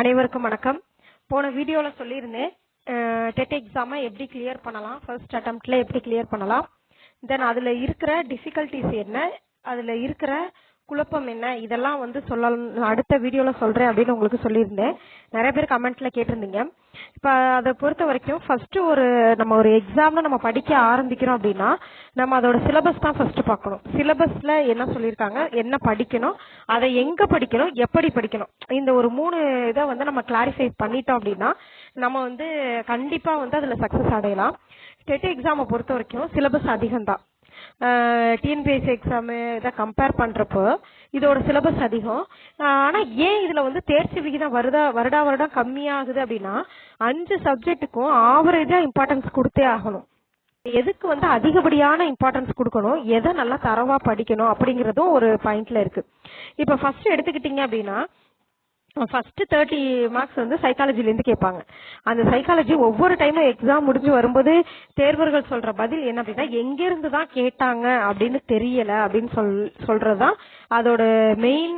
அனைவருக்கும் வணக்கம். போன வீடியோல சொல்லியிருந்தேன் டெட் எக்ஸாமை எப்படி கிளியர் பண்ணலாம்? ஃபர்ஸ்ட் அட்டம்ப்ட்ல எப்படி கிளியர் பண்ணலாம்? தென் அதில் இருக்கிற டிஃபிகல்ட்டிஸ் என்ன? அதில் இருக்கிற குழப்பம் என்ன? இதெல்லாம் வந்து சொல்ல அடுத்த வீடியோவில் சொல்கிறேன் அப்படின்னு உங்களுக்கு சொல்லியிருந்தேன். நிறைய பேர் கமெண்ட்ல கேட்டிருந்தீங்க. இப்போ அதை பொறுத்த வரைக்கும் ஃபர்ஸ்ட் ஒரு நம்ம ஒரு எக்ஸாம்னு நம்ம படிக்க ஆரம்பிக்கிறோம் அப்படின்னா நம்ம அதோட சிலபஸ் தான் ஃபர்ஸ்ட் பார்க்கணும். சிலபஸ்ல என்ன சொல்லியிருக்காங்க? என்ன படிக்கணும்? அதை எங்க படிக்கணும்? எப்படி படிக்கணும்? இந்த ஒரு மூணு இதை வந்து நம்ம கிளாரிஃபை பண்ணிட்டோம் அப்படின்னா நம்ம வந்து கண்டிப்பா வந்து அதுல சக்சஸ் அடையலாம். டெட் எக்ஸாமை பொறுத்த வரைக்கும் சிலபஸ் அதிகம் தான் டிஎன்பிஎஸ்சி எக்ஸாமு இதை கம்பேர் பண்றப்போ இதோட சிலபஸ் அதிகம். ஆனால் ஆனா ஏன் இதுல வந்து தேர்ச்சி விகிதம் வருதா வருடா வருடம் கம்மியாகுது அப்படின்னா அஞ்சு சப்ஜெக்ட்டுக்கும் ஆவரேஜா இம்பார்ட்டன்ஸ் கொடுத்தே ஆகணும். எதுக்கு வந்து அதிகப்படியான இம்பார்ட்டன்ஸ் கொடுக்கணும் எதை நல்லா தரவா படிக்கணும் அப்படிங்கறதும் ஒரு பாயிண்ட்ல இருக்கு. இப்ப ஃபர்ஸ்ட் எடுத்துக்கிட்டீங்க அப்படின்னா ஃபர்ஸ்ட் தேர்ட்டி மார்க்ஸ் வந்து சைக்காலஜிலேருந்து கேட்பாங்க. அந்த சைக்காலஜி ஒவ்வொரு டைமும் எக்ஸாம் முடிஞ்சு வரும்போது தேர்வர்கள் சொல்ற பதில் என்ன அப்படின்னா எங்கிருந்து தான் கேட்டாங்க? அப்படின்னு தெரியல அப்படின்னு சொல் சொல்றதுதான் அதோட மெயின்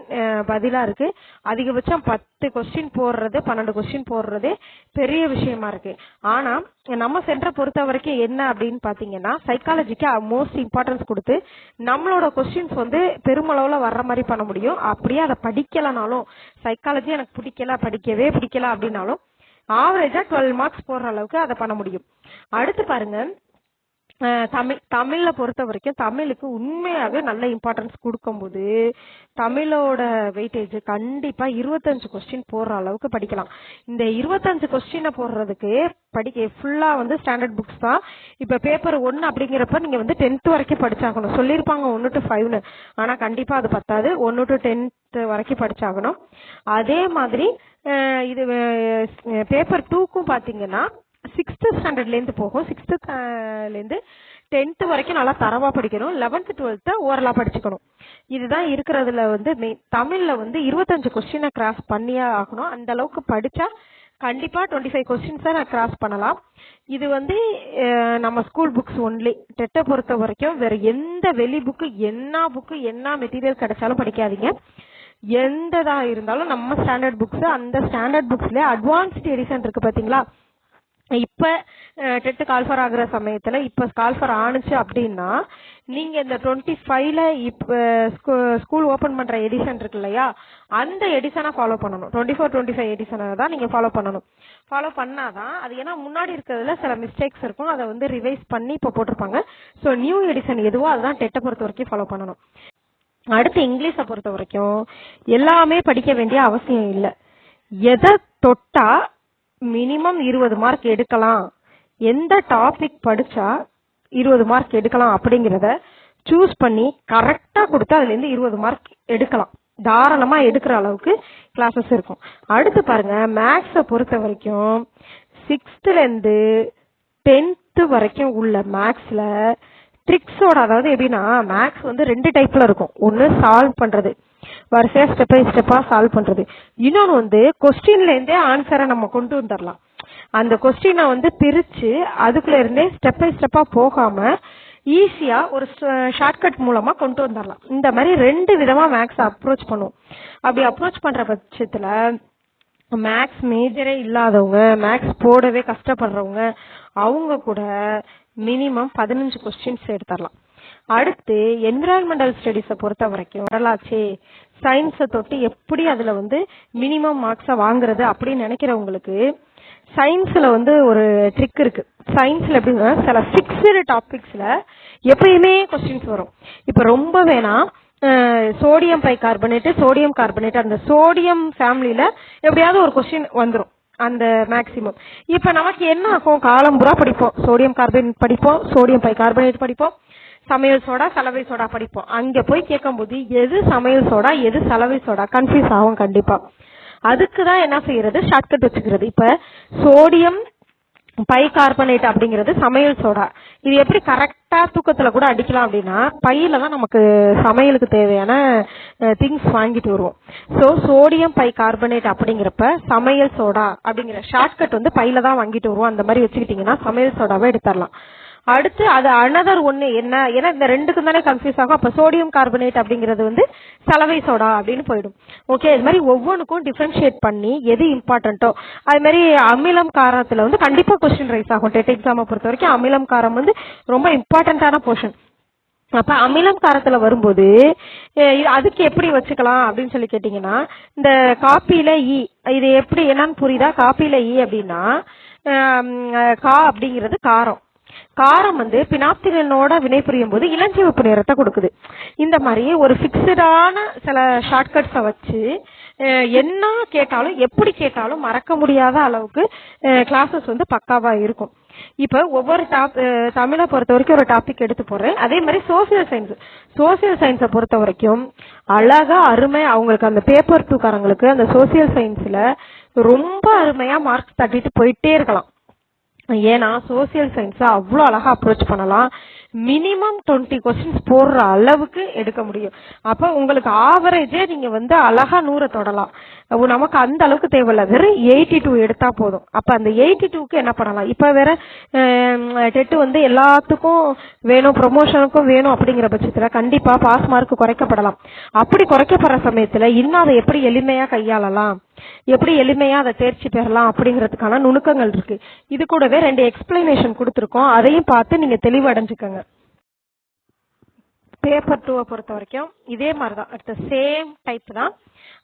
பதிலா இருக்கு. அதிகபட்சம் பத்து கொஸ்டின் போடுறது பன்னெண்டு கொஸ்டின் போடுறதே பெரிய விஷயமா இருக்கு. ஆனா நம்ம சென்டரை பொறுத்த வரைக்கும் என்ன அப்படின்னு பாத்தீங்கன்னா சைக்காலஜிக்கு மோஸ்ட் இம்பார்ட்டன்ஸ் கொடுத்து நம்மளோட கொஸ்டின்ஸ் வந்து பெருமளவுல வர்ற மாதிரி பண்ண முடியும். அப்படியே அதை படிக்கலனாலும் சைக்காலஜி எனக்கு பிடிக்கல படிக்கவே பிடிக்கல அப்படின்னாலும் ஆவரேஜா டுவெல் மார்க்ஸ் போடுற அளவுக்கு அதை பண்ண முடியும். அடுத்து பாருங்க தமிழ் தமிழை பொறுத்த வரைக்கும் தமிழுக்கு உண்மையாவே நல்ல இம்பார்ட்டன்ஸ் கொடுக்கும்போது தமிழோட வெயிட்டேஜ் கண்டிப்பா இருபத்தஞ்சு கொஸ்டின் போடுற அளவுக்கு படிக்கலாம். இந்த இருபத்தஞ்சு கொஸ்டினை போடுறதுக்கு படிக்க ஃபுல்லா வந்து ஸ்டாண்டர்ட் புக்ஸ் தான். இப்ப பேப்பர் ஒன்னு அப்படிங்கிறப்ப நீங்க வந்து டென்த் வரைக்கும் படிச்சாகணும். சொல்லியிருப்பாங்க ஒன்னு டு ஃபைவ்னு ஆனா கண்டிப்பா அது பத்தாது. ஒன்னு டு டென்த் வரைக்கும் படிச்சாகணும். அதே மாதிரி இது பேப்பர் டூக்கும் பாத்தீங்கன்னா சிக்ஸ்த்து ஸ்டாண்டர்ட்லேருந்து போகும். சிக்ஸ்த்துலேருந்து uh, டென்த்து வரைக்கும் நல்லா தரவாக படிக்கணும். லெவன்த்து டுவெல்த்தை ஓரலாக படிச்சுக்கணும். இதுதான் இருக்கிறதுல வந்து மெயின் தமிழில் வந்து இருபத்தஞ்சு கொஸ்டினை கிராஸ் பண்ணியே ஆகணும். அந்த அளவுக்கு படித்தா கண்டிப்பாக டுவெண்ட்டி ஃபைவ் கொஸ்டின்ஸை நான் கிராஸ் பண்ணலாம். இது வந்து நம்ம ஸ்கூல் புக்ஸ் ஒன்லி டெட்டை பொறுத்த வரைக்கும் வேறு எந்த வெளி புக்கு என்ன புக்கு என்ன மெட்டீரியல் கிடைச்சாலும் படிக்காதீங்க. எந்ததாக இருந்தாலும் நம்ம ஸ்டாண்டர்ட் புக்ஸ் அந்த ஸ்டாண்டர்ட் புக்ஸ்லேயே அட்வான்ஸ்ட் எடிஷன் இருக்குது பார்த்தீங்களா இப்போ டெட்டு கால்ஃபர் ஆகுற சமயத்தில் இப்போ கால்ஃபர் ஆணுச்சு அப்படின்னா நீங்கள் இந்த டுவெண்ட்டி ஃபைவ்ல இப்போ ஸ்கூல் ஓப்பன் பண்ணுற எடிஷன் இருக்கு இல்லையா? அந்த எடிஷனை ஃபாலோ பண்ணணும். டுவெண்ட்டி ஃபோர் டுவெண்ட்டி ஃபைவ் எடிஷனை தான் நீங்கள் ஃபாலோ பண்ணணும். ஃபாலோ பண்ணாதான் அது ஏன்னா முன்னாடி இருக்கிறதுல சில மிஸ்டேக்ஸ் இருக்கும். அதை வந்து ரிவைஸ் பண்ணி இப்போ போட்டிருப்பாங்க. ஸோ நியூ எடிஷன் எதுவோ அதுதான் டெட்டை பொறுத்த வரைக்கும் ஃபாலோ பண்ணணும். அடுத்து இங்கிலீஷை பொறுத்த வரைக்கும் எல்லாமே படிக்க வேண்டிய அவசியம் இல்லை. எதை தொட்டா மினிமம் இருபது மார்க் எடுக்கலாம். எந்த டாபிக் படிச்சா இருபது மார்க் எடுக்கலாம் அப்படிங்கிறத சூஸ் பண்ணி கரெக்டாக கொடுத்து அதுல இருந்து இருபது மார்க் எடுக்கலாம். தாராளமா எடுக்கிற அளவுக்கு கிளாஸஸ் இருக்கும். அடுத்து பாருங்க மேக்ஸை பொறுத்த வரைக்கும் சிக்ஸ்த்துலேருந்து இருந்து வரைக்கும் உள்ள மேக்ஸ்ல ட்ரிக்ஸோட அதாவது எப்படின்னா மேக்ஸ் வந்து ரெண்டு டைப்ல இருக்கும். ஒன்று சால்வ் பண்றது. வரிசையா ஸ்டெப் பை ஸ்டெப்பா சால்வ் பண்றது. இன்னொன்னு வந்து கொஸ்டின்ல இருந்தே ஆன்சரை நம்ம கொண்டு வந்துடலாம் அந்த கொஸ்டினை வந்து பிரிச்சு அதுக்குள்ள இருந்தே ஸ்டெப் பை ஸ்டெப்பா போகாம ஈஸியா ஒரு ஷார்ட்கட் மூலமா கொண்டு வந்துடலாம் இந்த மாதிரி ரெண்டு விதமா மேக்ஸ் அப்ரோச் பண்ணுவோம். அப்படி அப்ரோச் பண்ற பட்சத்துல மேக்ஸ் மேஜரே இல்லாதவங்க மேக்ஸ் போடவே கஷ்டப்படுறவங்க அவங்க கூட மினிமம் பதினஞ்சு கொஸ்டின்ஸ் எடுத்துடலாம் அடுத்து என்விரான்மெண்டல் ஸ்டடீஸை பொறுத்த வரைக்கும் வரலாச்சு சயின்ஸை தொட்டு எப்படி அதில் வந்து மினிமம் மார்க்ஸை வாங்குறது அப்படின்னு நினைக்கிறவங்களுக்கு சயின்ஸில் வந்து ஒரு ட்ரிக் இருக்கு. சயின்ஸில் எப்படின்னா சில ஃபிக்ஸ்டு டாபிக்ஸில் எப்பயுமே கொஸ்டின்ஸ் வரும். இப்போ ரொம்ப வேணா sodium bicarbonate sodium carbonate அந்த சோடியம் ஃபேமிலியில் எப்படியாவது ஒரு கொஸ்டின் வந்துடும் அந்த மேக்சிமம் இப்போ நமக்கு என்ன ஆகும்? காலம் பூரா படிப்போம். சோடியம் கார்பனேட் படிப்போம். சோடியம் பை கார்பனேட் படிப்போம். சமையல் சோடா சலவை சோடா படிப்போம். அங்க போய் கேட்கும்போது எது சமையல் சோடா எது சலவை சோடா? கன்ஃபியூஸ் ஆகும் கண்டிப்பா. அதுக்கு தான் என்ன செய்யறது? ஷார்ட்கட் வச்சுக்கிறது. இப்ப சோடியம் பை கார்பனேட் அப்படிங்கிறது சமையல் சோடா. இது எப்படி கரெக்டா தூக்கத்துல கூட அடிக்கலாம் அப்படின்னா பையில தான் நமக்கு சமையலுக்கு தேவையான திங்ஸ் வாங்கிட்டு வருவோம். சோ சோடியம் பை கார்பனேட் அப்படிங்கிறப்ப சமையல் சோடா அப்படிங்கிற ஷார்ட்கட் வந்து பையில தான் வாங்கிட்டு வருவோம். அந்த மாதிரி வச்சுக்கிட்டீங்கன்னா சமையல் சோடாவை எடுத்துடலாம். அடுத்து அது அனதர் ஒன்று என்ன? ஏன்னா இந்த ரெண்டுக்கும் தானே கன்ஃபியூஸ் ஆகும். அப்ப சோடியம் கார்பனேட் அப்படிங்கிறது வந்து சலவை சோடா அப்படின்னு போயிடும். ஓகே இது மாதிரி ஒவ்வொன்றுக்கும் டிஃபரன்ஷியேட் பண்ணி எது இம்பார்ட்டன்ட்டோ அது மாதிரி அமிலம் காரத்துல வந்து கண்டிப்பா கொஸ்டின் ரைஸ் ஆகும். டெட் எக்ஸாமை பொறுத்த வரைக்கும் அமிலம் காரம் வந்து ரொம்ப இம்பார்ட்டன்டான போர்ஷன் அப்ப அமிலம் காரத்துல வரும்போது அதுக்கு எப்படி வச்சுக்கலாம் அப்படின்னு சொல்லி கேட்டீங்கன்னா இந்த காப்பியில இ e, இது எப்படி என்னன்னு புரியுதா? காப்பியில இ e அப்படின்னா கா அப்படிங்கிறது காரம். காரம் வந்து பினாப்திலனோட வினைபுரியும் போது இளஞ்சிவப்பு நிறத்தை கொடுக்குது. இந்த மாதிரி ஒரு பிக்சடான சில ஷார்ட்கட்ஸை வச்சு என்ன கேட்டாலும் எப்படி கேட்டாலும் மறக்க முடியாத அளவுக்கு கிளாஸஸ் வந்து பக்காவா இருக்கும். இப்ப ஒவ்வொரு டாப் தமிழை பொறுத்த வரைக்கும் ஒரு டாபிக் எடுத்து போடுறேன். அதே மாதிரி சோசியல் சயின்ஸ் சோசியல் சயின்ஸை பொறுத்த வரைக்கும் அழகா அருமை அவங்களுக்கு அந்த பேப்பர் தூக்காரங்களுக்கு அந்த சோசியல் சயின்ஸ்ல ரொம்ப அருமையா மார்க்ஸ் தட்டிட்டு போயிட்டே இருக்கலாம். ஏன்னா சோசியல் சயின்ஸை அவ்வளோ அழகாக அப்ரோச் பண்ணலாம். மினிமம் டுவெண்ட்டி கொஸ்டின்ஸ் போடுற அளவுக்கு எடுக்க முடியும். அப்போ உங்களுக்கு ஆவரேஜே நீங்கள் வந்து அழகா நூறை தொடலாம். நமக்கு அந்த அளவுக்கு தேவையில்ல. வெறும் எயிட்டி டூ எடுத்தால் போதும். அப்போ அந்த எயிட்டி டூக்கு என்ன பண்ணலாம்? இப்போ வேற டெட்டு வந்து எல்லாத்துக்கும் வேணும் ப்ரொமோஷனுக்கும் வேணும் அப்படிங்கிற பட்சத்தில் கண்டிப்பாக பாஸ் மார்க் குறைக்கப்படலாம். அப்படி குறைக்கப்படுற சமயத்தில் இன்னும் அதை எப்படி எளிமையாக கையாளலாம்? எப்படி எளிமையா அதை தேர்ச்சி பெறலாம் அப்படிங்கிறதுக்கான நுணுக்கங்கள் இருக்கு. இது கூடவே ரெண்டு எக்ஸ்பிளனேஷன் கொடுத்துருக்கோம். அதையும் பார்த்து நீங்க தெளிவடைஞ்சுக்கோங்க பேப்பர் டூவை பொறுத்த வரைக்கும் இதே மாதிரி தான் அடுத்த சேம் டைப் தான்.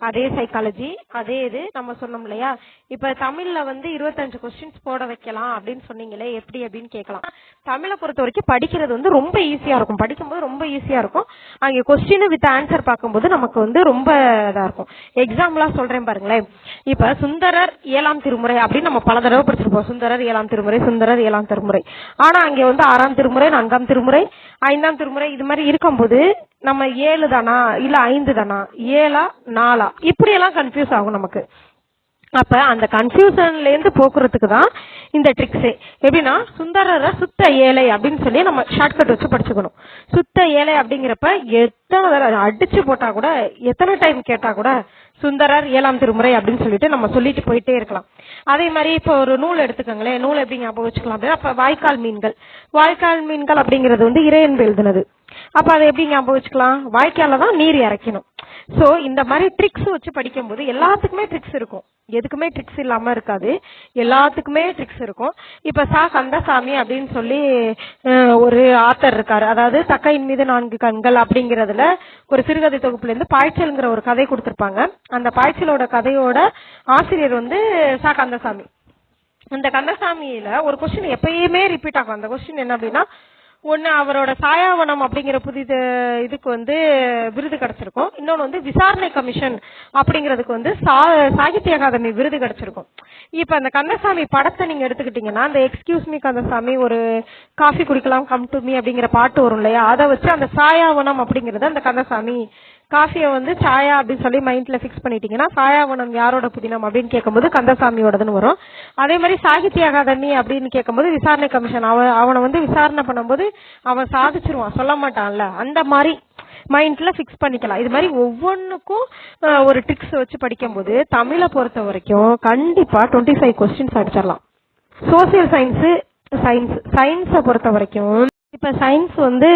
அதே சைக்காலஜி அதே இது நம்ம சொன்னோம் இல்லையா? இப்ப தமிழ்ல வந்து இருபத்தஞ்சு கொஸ்டின்ஸ் போட வைக்கலாம் அப்படின்னு சொன்னீங்களே எப்படி அப்படின்னு கேட்கலாம். தமிழை பொறுத்த வரைக்கும் படிக்கிறது வந்து ரொம்ப ஈஸியா இருக்கும். படிக்கும்போது ரொம்ப ஈஸியா இருக்கும். அங்கே கொஸ்டின் வித் ஆன்சர் பார்க்கும்போது நமக்கு வந்து ரொம்ப இதா இருக்கும். எக்ஸாம்பிளா சொல்றேன் பாருங்களேன். இப்ப சுந்தரர் ஏழாம் திருமுறை அப்படின்னு நம்ம பல தடவை படிச்சிருப்போம். சுந்தரர் ஏழாம் திருமுறை சுந்தரர் ஏழாம் திருமுறை. ஆனா அங்க வந்து ஆறாம் திருமுறை நான்காம் திருமுறை ஐந்தாம் திருமுறை இது மாதிரி இருக்கும்போது நம்ம ஏழு தானா? இல்ல ஐந்து தானா? ஏழா? நாலா இப்படி எல்லாம் கன்ஃபியூஸ் ஆகும் நமக்கு. அப்ப அந்த கன்ஃபியூஷன்ல இருந்து போக்குறதுக்கு தான் இந்த ட்ரிக்ஸே எப்படின்னா சுந்தரரை சுத்த ஏழை அப்படின்னு சொல்லி நம்ம ஷார்ட்கட் வச்சு படிச்சுக்கணும். சுத்த ஏழை அப்படிங்கிறப்ப எத்தனை தடவை அடிச்சு போட்டா கூட எத்தனை டைம் கேட்டா கூட சுந்தரர் ஏழாம் திருமுறை அப்படின்னு சொல்லிட்டு நம்ம சொல்லிட்டு போயிட்டே இருக்கலாம். அதே மாதிரி இப்போ ஒரு நூல் எடுத்துக்கோங்களேன். நூல் எப்படி ஞாபகம் வச்சுக்கலாம் அப்படின்னா அப்ப வாய்க்கால் மீன்கள். வாய்க்கால் மீன்கள் அப்படிங்கிறது வந்து இறையன்பு எழுதுனது. அப்ப அதை எப்படி ஞாபகம் வச்சுக்கலாம்? வாய்க்கால தான் நீர் இறக்கணும். சோ இந்த மாதிரி ட்ரிக்ஸ் வச்சு படிக்கும்போது எல்லாத்துக்குமே ட்ரிக்ஸ் இருக்கும். எதுக்குமே ட்ரிக்ஸ் இல்லாம இருக்காது. எல்லாத்துக்குமே ட்ரிக்ஸ் இருக்கும். இப்ப சா கந்தசாமி அப்படின்னு சொல்லி ஒரு ஆத்தர் இருக்காரு. அதாவது தக்கையின் மீது நான்கு கண்கள் அப்படிங்கறதுல ஒரு சிறுகதை தொகுப்புல இருந்து பாய்ச்சல்ங்கிற ஒரு கதை கொடுத்துருப்பாங்க. அந்த பாய்ச்சலோட கதையோட ஆசிரியர் வந்து சா கந்தசாமி. அந்த கந்தசாமியில ஒரு கொஸ்டின் எப்பயுமே ரிப்பீட் ஆகும். அந்த கொஸ்டின் என்ன அப்படின்னா ஒன்னு அவரோட சாயாவனம் அப்படிங்கிற புதிது இதுக்கு வந்து விருது கிடைச்சிருக்கும். இன்னொன்னு வந்து விசாரணை கமிஷன் அப்படிங்கிறதுக்கு வந்து சா- சாகித்ய அகாதமி விருது கிடைச்சிருக்கும். இப்ப அந்த கந்தசாமி படத்தை நீங்க எடுத்துக்கிட்டீங்கன்னா அந்த எக்ஸ்கியூஸ் மீ கந்தசாமி ஒரு காஃபி குடிக்கலாம் கம் டு மீ அப்படிங்கிற பாட்டு வரும் இல்லையா? அதை வச்சு அந்த சாயாவனம் அப்படிங்கறது அந்த கந்தசாமி காஃபியை வந்து சாயா அப்படின்னு சொல்லி மைண்ட்ல ஃபிக்ஸ் பண்ணிட்டீங்கன்னா சாயாவனம் யாரோட புதினம் அப்படின்னு கேட்கும்போது கந்தசாமியோடதுன்னு வரும். அதே மாதிரி சாகித்ய அகாதமி அப்படின்னு கேட்கும்போது விசாரணை கமிஷன். அவன் அவனை வந்து விசாரணை பண்ணும்போது அவன் சாதிச்சிருவான். சொல்ல மாட்டான்ல. அந்த மாதிரி மைண்ட்ல ஃபிக்ஸ் பண்ணிக்கலாம். இது மாதிரி ஒவ்வொன்றுக்கும் ஒரு ட்ரிக்ஸ் வச்சு படிக்கும்போது தமிழை பொறுத்த வரைக்கும் கண்டிப்பா டுவெண்ட்டி ஃபைவ் கொஸ்டின்ஸ் அடிச்சிடலாம். சோசியல் சயின்ஸு சயின்ஸ் சயின்ஸை பொறுத்த வரைக்கும் இப்ப சயின்ஸ் வந்து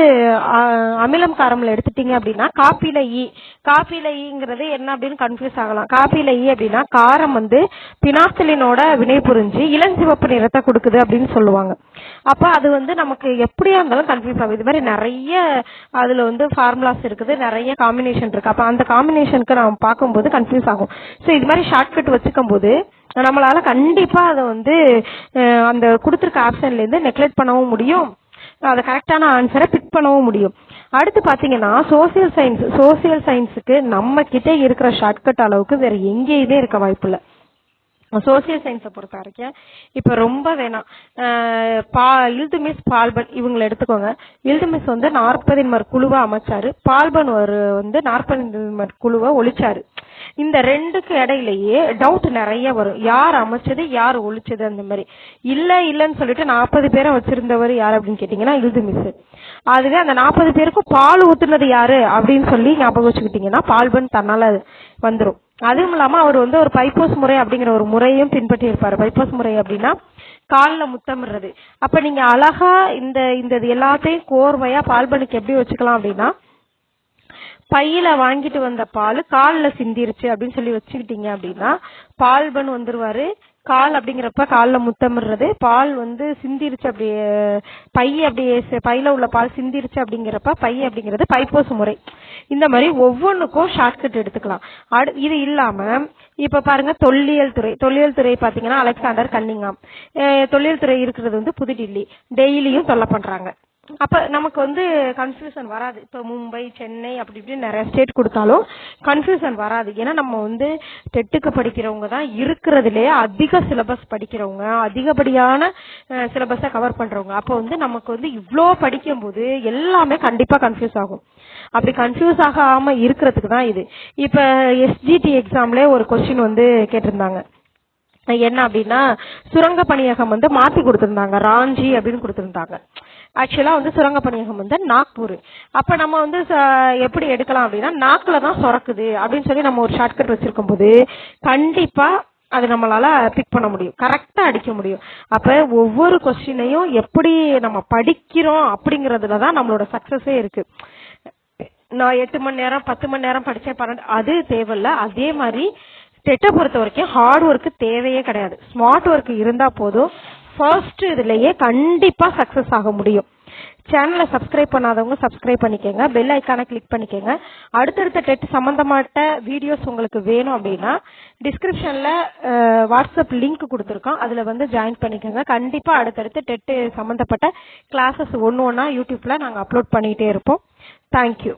அமிலம் காரம்ல எடுத்துட்டீங்க அப்படின்னா காப்பில ஈ காப்பில e ஈங்கிறது என்ன அப்படின்னு கன்ஃபியூஸ் ஆகலாம். காப்பில ஈ அப்படின்னா காரம் வந்து பினாசிலினோட வினை புரிஞ்சு இளஞ்சிவப்பு நிறத்தை கொடுக்குது அப்படின்னு சொல்லுவாங்க. அப்ப அது வந்து நமக்கு எப்படியா இருந்தாலும் கன்ஃபியூஸ் ஆகும். இது மாதிரி நிறைய அதுல வந்து ஃபார்முலாஸ் இருக்குது. நிறைய காம்பினேஷன் இருக்கு. அப்ப அந்த காம்பினேஷனுக்கு நம்ம பார்க்கும்போது கன்ஃபியூஸ் ஆகும். ஸோ இது மாதிரி ஷார்ட்கட் வச்சுக்கும் போது நம்மளால கண்டிப்பா அதை வந்து அந்த கொடுத்துருக்க ஆப்ஷன்ல இருந்து நெக்லெக்ட் பண்ணவும் முடியும். அதை கரெக்டான ஆன்சரை பிக் பண்ணவும் முடியும். அடுத்து பார்த்தீங்கன்னா சோசியல் சயின்ஸ் சோசியல் சயின்ஸுக்கு நம்ம கிட்டே இருக்கிற ஷார்ட்கட் அளவுக்கு வேற எங்கேயுமே இருக்க வாய்ப்பு இல்லை. சோசியல் சயின்ஸை பொறுத்த வரைக்கும் இப்போ ரொம்ப வேணாம். அஹ் பா இல்துமிஸ் பால்பன் இவங்களை எடுத்துக்கோங்க. இல்துமிஸ் வந்து நாற்பதின்மர் குழுவை அமைச்சாரு. பால்பன் ஒரு வந்து நாற்பதின்மர் குழுவை ஒழிச்சாரு. இந்த ரெண்டுக்கு இடையிலேயே டவுட் நிறைய வரும். யார் அமைச்சது யார் ஒழிச்சது அந்த மாதிரி. இல்ல இல்லன்னு சொல்லிட்டு நாற்பது பேரை வச்சிருந்தவர் யார் அப்படின்னு கேட்டீங்கன்னா இல்துமிஸ் அதுவே அந்த நாற்பது பேருக்கும் பால் ஊத்துனது யாரு அப்படின்னு சொல்லி ஞாபகம் வச்சுக்கிட்டீங்கன்னா பால்பன் தன்னால வந்துடும் அதுவும் இல்லாம அவர் வந்து ஒரு பைப்போஸ் முறை அப்படிங்கிற ஒரு முறையும் பின்பற்றி இருப்பாரு பைப்போஸ் முறை அப்படின்னா காலில் முத்தமிடுறது. அப்ப நீங்க அழகா இந்த இந்த இது எல்லாத்தையும் கோர்வையா பால்பனுக்கு எப்படி வச்சுக்கலாம் அப்படின்னா பையில வாங்கிட்டு வந்த பால் காலில் சிந்திருச்சு அப்படின்னு சொல்லி வச்சுக்கிட்டீங்க அப்படின்னா பால்பன் வந்துருவாரு. கால் அப்படிங்கிறப்ப காலில் முத்தமிடுறது. பால் வந்து சிந்திருச்சு அப்படியே பை அப்படியே பையில உள்ள பால் சிந்திருச்சு அப்படிங்கிறப்ப பை அப்படிங்கிறது பைப்போசு முறை. இந்த மாதிரி ஒவ்வொன்றுக்கும் ஷார்ட்கட் எடுத்துக்கலாம். அடு இது இல்லாம இப்ப பாருங்க தொல்லியல் துறை. தொல்லியல் துறை பாத்தீங்கன்னா அலெக்சாண்டர் கன்னிங்காம். தொல்லியல் துறை இருக்கிறது வந்து புதுடில்லி. டெய்லியும் தொல்லை பண்றாங்க. அப்ப நமக்கு வந்து கன்ஃபியூஷன் வராது. இப்ப மும்பை சென்னை அப்படி இப்படி நிறைய ஸ்டேட் கொடுத்தாலும் கன்ஃபியூஷன் வராது. ஏன்னா நம்ம வந்து டெட்டுக்கு படிக்கிறவங்க தான் இருக்கிறதுலே அதிக சிலபஸ் படிக்கிறவங்க அதிகப்படியான சிலபஸை கவர் பண்றவங்க. அப்போ வந்து நமக்கு வந்து இவ்வளோ படிக்கும்போது எல்லாமே கண்டிப்பா கன்ஃபியூஸ் ஆகும். அப்படி கன்ஃபியூஸ் ஆகாம இருக்கிறதுக்கு தான் இது. இப்ப எஸ்ஜிடி எக்ஸாம்ல ஒரு கொஸ்டின் வந்து கேட்டிருந்தாங்க. என்ன அப்படின்னா சுரங்க பணியகம் வந்து மாத்தி கொடுத்திருந்தாங்க. ராஞ்சி அப்படின்னு கொடுத்திருந்தாங்க. ஆக்சுவலா வந்து சுரங்க பணியகம் வந்து நாக்பூர். அப்ப நம்ம வந்து எப்படி எடுக்கலாம் அப்படின்னா நாக்கில் தான் சுரக்குது அப்படின்னு சொல்லி நம்ம ஒரு ஷார்ட்கட் வச்சிருக்கும் போது கண்டிப்பா அது நம்மளால பிக் பண்ண முடியும். கரெக்டா அடிக்க முடியும். அப்ப ஒவ்வொரு கொஸ்டினையும் எப்படி நம்ம படிக்கிறோம் அப்படிங்கறதுல தான் நம்மளோட சக்சஸே இருக்கு. நான் எட்டு மணி நேரம் பத்து மணி நேரம் படிச்சேன் பன்னெண்டு அது தேவையில்ல. அதே மாதிரி டெட்டை பொறுத்த வரைக்கும் ஹார்ட் ஒர்க் தேவையே கிடையாது. ஸ்மார்ட் ஒர்க் இருந்தா போதும். ஃபர்ஸ்ட் இதுலயே கண்டிப்பா சக்சஸ் ஆக முடியும். சேனலை சப்ஸ்கிரைப் பண்ணாதவங்க சப்ஸ்கிரைப் பண்ணிக்கோங்க. பெல் ஐக்கானை கிளிக் பண்ணிக்கோங்க. அடுத்தடுத்த டெட் சம்பந்தமாட்ட வீடியோஸ் உங்களுக்கு வேணும் அப்படின்னா டிஸ்கிரிப்ஷன்ல வாட்ஸ்அப் லிங்க் கொடுத்துருக்கோம். அதுல வந்து ஜாயின் பண்ணிக்கோங்க. கண்டிப்பா அடுத்தடுத்து டெட்டு சம்பந்தப்பட்ட கிளாஸஸ் ஒன்று ஒன்றா யூடியூப்ல நாங்கள் அப்லோட் பண்ணிட்டே இருப்போம். தேங்க்யூ